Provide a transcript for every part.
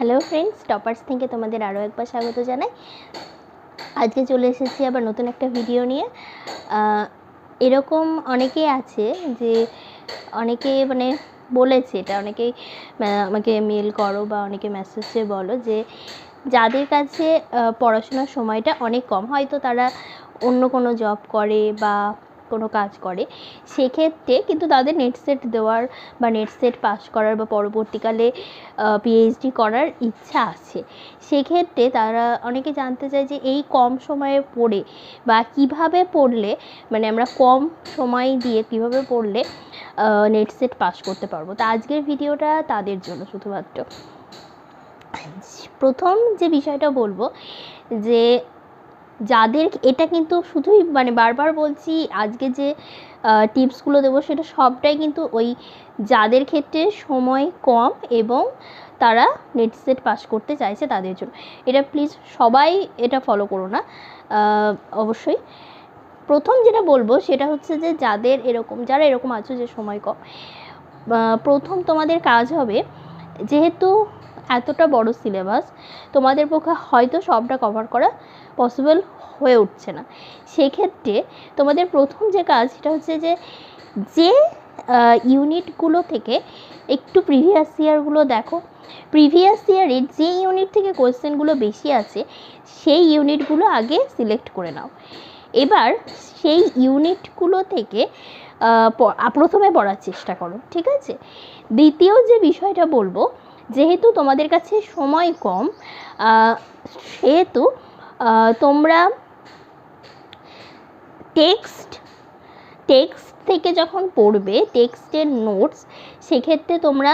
Hello friends toppers থেকে তোমাদের আরও একবার স্বাগত জানাই। আজকে চলে এসেছি আবার নতুন একটা ভিডিও নিয়ে। এরকম অনেকেই আছে যে অনেকে মানে বলেছে, এটা অনেকেই আমাকে মেল করো বা অনেকে মেসেজে বলো যে যাদের কাছে পড়াশোনার সময়টা অনেক কম, হয়তো তারা অন্য কোনো জব করে বা কোনো কাজ করে, সেক্ষেত্রে কিন্তু তাদের নেট সেট দেওয়ার বা নেট সেট পাস করার বা পরবর্তীকালে পিএইচডি করার ইচ্ছা আছে। সেক্ষেত্রে তারা অনেকে জানতে চায় যে এই কম সময়ে পড়ে বা কীভাবে পড়লে মানে আমরা কম সময় দিয়ে কীভাবে পড়লে নেট সেট পাস করতে পারব? তো আজকের ভিডিওটা তাদের জন্য শুধুমাত্র। প্রথম যে বিষয়টা বলব যে যাদের এটা কিন্তু শুধুই মানে বারবার বলছি, আজকে যে টিপসগুলো দেবো সেটা সবটাই কিন্তু ওই যাদের ক্ষেত্রে সময় কম এবং তারা নেট সেট পাস করতে চাইছে তাদের জন্য। এটা প্লিজ সবাই এটা ফলো করো না অবশ্যই। প্রথম যেটা বলব সেটা হচ্ছে যে, যাদের এরকম, যারা এরকম আছো যে সময় কম প্রথম তোমাদের কাজ হবে যেহেতু এতটা বড় সিলেবাস, তোমাদের পক্ষে হয়তো সবটা কভার করা পসিবল হয়ে উঠছে না। সেক্ষেত্রে তোমাদের প্রথম যে কাজ সেটা হচ্ছে যে যে ইউনিটগুলো থেকে একটু প্রিভিয়াস ইয়ারগুলো দেখো। প্রিভিয়াস ইয়ারের যে ইউনিট থেকে কোয়েশ্চেনগুলো বেশি আছে, সেই ইউনিটগুলো আগে সিলেক্ট করে নাও। এবার সেই ইউনিটগুলো থেকে প্রথমে পড়ার চেষ্টা করো, ঠিক আছে? দ্বিতীয় যে বিষয়টা বলব, যেহেতু তোমাদের কাছে সময় কম সেহেতু তোমরা টেক্সট টেক্সট থেকে যখন পড়বে, টেক্সটের নোটস, সেক্ষেত্রে তোমরা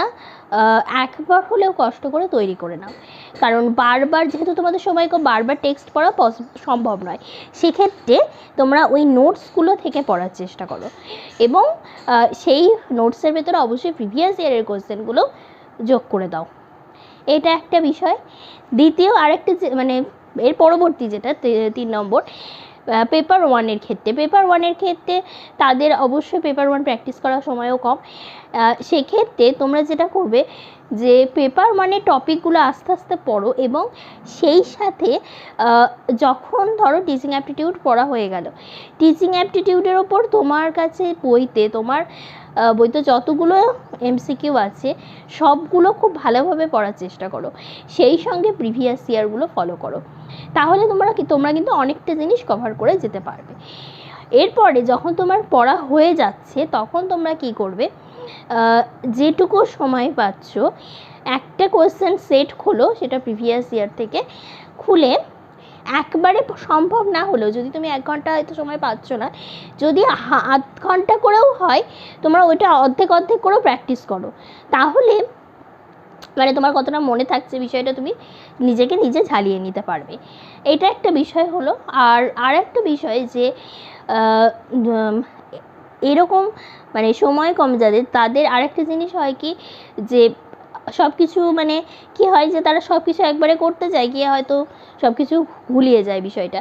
একবার হলেও কষ্ট করে তৈরি করে নাও। কারণ বারবার যেহেতু তোমাদের সময় বারবার টেক্সট পড়া সম্ভব নয়, সেক্ষেত্রে তোমরা ওই নোটসগুলো থেকে পড়ার চেষ্টা করো। এবং সেই নোটসের ভেতরে অবশ্যই প্রিভিয়াস ইয়ারের কোয়েশ্চেনগুলো যোগ করে দাও। এটা একটা বিষয়। দ্বিতীয় আরেকটা মানে এর পরবর্তী যেটা তিন নম্বর পেপার ওয়ানের ক্ষেত্রে। পেপার ওয়ানের ক্ষেত্রে তাদের অবশ্যই পেপার ওয়ান প্র্যাকটিস করার সময়ও কম। সেক্ষেত্রে তোমরা যেটা করবে যে পেপার মানে টপিকগুলো আস্তে আস্তে পড়ো এবং সেই সাথে যখন ধরো টিচিং অ্যাপটিটিউড পড়া হয়ে গেল টিচিং অ্যাপটিটিউডের ওপর তোমার কাছে বইতে, তোমার বইতে যতগুলো এমসিকিউ আছে, সবগুলো খুব ভালোভাবে পড়ার চেষ্টা করো। সেই সঙ্গে প্রিভিয়াস ইয়ারগুলো ফলো করো। তাহলে তোমরা তোমরা কিন্তু অনেকটা জিনিস কভার করে যেতে পারবে। এরপরে যখন তোমার পড়া হয়ে যাচ্ছে, তখন তোমরা কি করবে? যেটুকু সময় পাচ্ছ, একটা কোয়েশ্চেন সেট খোলো, সেটা প্রিভিয়াস ইয়ার থেকে খুলে। একবারে সম্ভব না হলেও, যদি তুমি এক ঘণ্টা হয়তো সময় পাচ্ছ না, যদি আধ ঘণ্টা করেও হয়, তোমরা ওইটা অর্ধেক অর্ধেক করেও প্র্যাকটিস করো। তাহলে মানে তোমার কতটা মনে থাকছে বিষয়টা তুমি নিজেকে নিজে ঝালিয়ে নিতে পারবে। এটা একটা বিষয় হলো। আর আর একটা বিষয় যে এরকম মানে সময় কম যাদের, তাদের আরেকটা জিনিস হয় কি যে সব কিছু মানে কি হয় যে, তারা সব কিছু একবারে করতে চায় গিয়ে হয়তো সব কিছু ভুলিয়ে যায় বিষয়টা।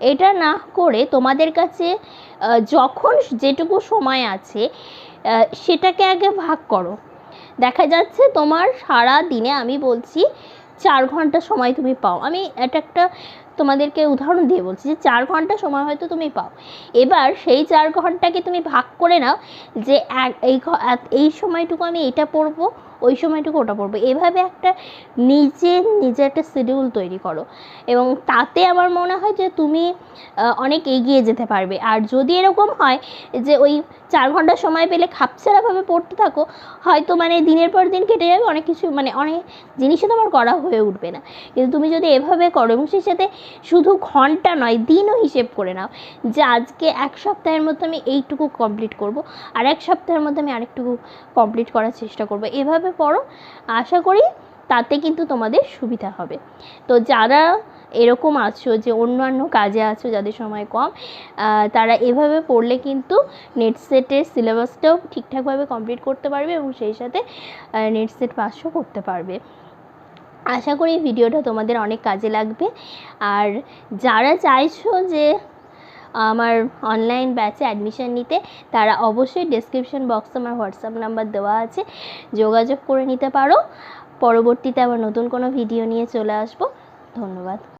এটা না করে তোমাদের কাছে যখন যেটুকু সময় আছে সেটাকে আগে ভাগ করো। দেখা যাচ্ছে তোমার সারা দিনে আমি বলছি, চার ঘণ্টা সময় তুমি পাও। আমি এটা একটা তোমাদেরকে উদাহরণ দিয়ে বলছি যে চার ঘণ্টা সময় হয়তো তুমি পাও। এবার সেই চার ঘন্টাকে তুমি ভাগ করে নাও যে এই এই সময়টুকু আমি এটা পড়ব, ওই সময়টুকু ওটা পড়ব। এভাবে একটা নিজে নিজে একটা শিডিউল তৈরি করো। এবং তাতে আমার মনে হয় যে তুমি অনেক এগিয়ে যেতে পারবে। আর যদি এরকম হয় যে ওই চার ঘণ্টা সময় পেলে খাপছাড়াভাবে পড়তে থাকো, হয়তো মানে দিনের পর দিন কেটে যাবে, অনেক কিছু মানে অনেক জিনিসই তোমার করা হয়ে উঠবে না। কিন্তু তুমি যদি এভাবে করো এবং সেই সাথে শুধু ঘণ্টা নয়, দিনও হিসেব করে নাও। যে আজকে এক সপ্তাহের মধ্যে আমি এইটুকু কমপ্লিট করব, আর এক সপ্তাহের মধ্যে আমি আরেকটুকু কমপ্লিট করার চেষ্টা করব। এভাবে পড়ো, আশা করি তাতে কিন্তু তোমাদের সুবিধা হবে। তো যারা এরকম আছো যে অন্যান্য কাজে আছো, যাদের সময় কম তারা এভাবে পড়লে কিন্তু নেট সেটের সিলেবাসটাও ঠিকঠাকভাবে কমপ্লিট করতে পারবে এবং সেই সাথে নেট সেট পাসও করতে পারবে। আশা করি ভিডিওটা তোমাদের অনেক কাজে লাগবে। আর যারা চাইছো যে আমার অনলাইন ব্যাচে অ্যাডমিশান নিতে, তারা অবশ্যই ডেসক্রিপশন বক্সে আমার হোয়াটসঅ্যাপ নাম্বার দেওয়া আছে। যোগাযোগ করে নিতে পারো। পরবর্তীতে আবার নতুন কোনো ভিডিও নিয়ে চলে আসব। ধন্যবাদ।